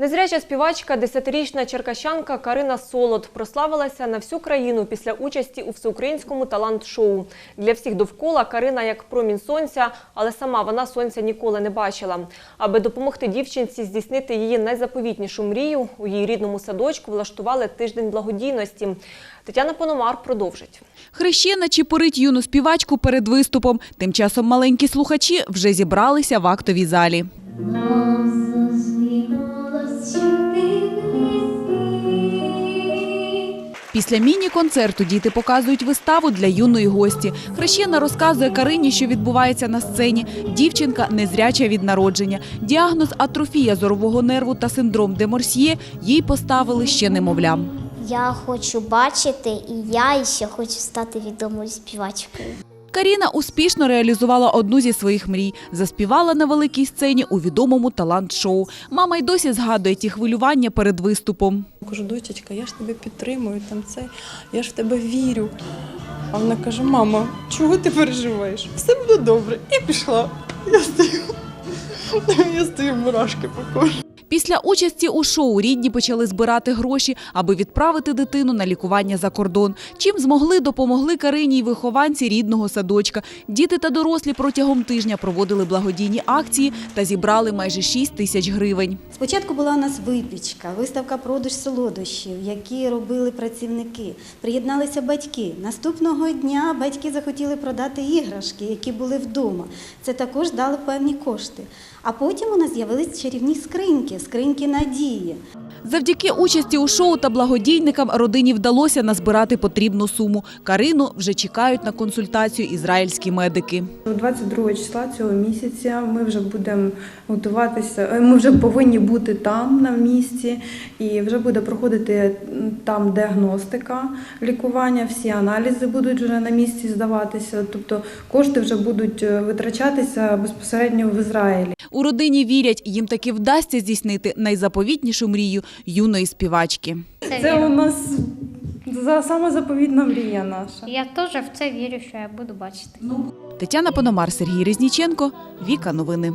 Незряча співачка, десятирічна черкащанка Карина Солод прославилася на всю країну після участі у всеукраїнському талант-шоу. Для всіх довкола Карина як промінь сонця, але сама вона сонця ніколи не бачила. Аби допомогти дівчинці здійснити її найзаповітнішу мрію, у її рідному садочку влаштували тиждень благодійності. Тетяна Пономар продовжить. Хрещена чепурить юну співачку перед виступом. Тим часом маленькі слухачі вже зібралися в актовій залі. Після міні-концерту діти показують виставу для юної гості. Хрещена розказує Карині, що відбувається на сцені. Дівчинка незряча від народження. Діагноз атрофія зорового нерву та синдром Деморсьє їй поставили ще немовлям. Я хочу бачити, і я ще хочу стати відомою співачкою. Каріна успішно реалізувала одну зі своїх мрій. Заспівала на великій сцені у відомому талант-шоу. Мама й досі згадує ті хвилювання перед виступом. Кажу, дочечка, я ж тебе підтримую, там це, я ж в тебе вірю. А вона каже: мама, чого ти переживаєш? Все буде добре. І пішла. Я стою. Я стою, мурашки по кожі. Після участі у шоу рідні почали збирати гроші, аби відправити дитину на лікування за кордон. Чим змогли, допомогли Карині й вихованці рідного садочка. Діти та дорослі протягом тижня проводили благодійні акції та зібрали майже 6 тисяч гривень. Спочатку була у нас випічка, виставка продаж солодощів, які робили працівники. Приєдналися батьки. Наступного дня батьки захотіли продати іграшки, які були вдома. Це також дало певні кошти. А потім у нас з'явились чарівні скриньки, скриньки надії. Завдяки участі у шоу та благодійникам родині вдалося назбирати потрібну суму. Карину вже чекають на консультацію ізраїльські медики. 22 числа цього місяця ми вже будемо готуватися. е, Ми вже повинні бути там на місці, і вже буде проходити там діагностика, лікування. Всі аналізи будуть вже на місці здаватися. Тобто кошти вже будуть е, витрачатися безпосередньо в Ізраїлі. У родині вірять, їм таки вдасться здійснити найзаповітнішу мрію юної співачки. Це у нас за сама заповідна мрія наша. Я теж в це вірю, що я буду бачити. Тетяна Пономар, Сергій Резніченко, Віка Новини.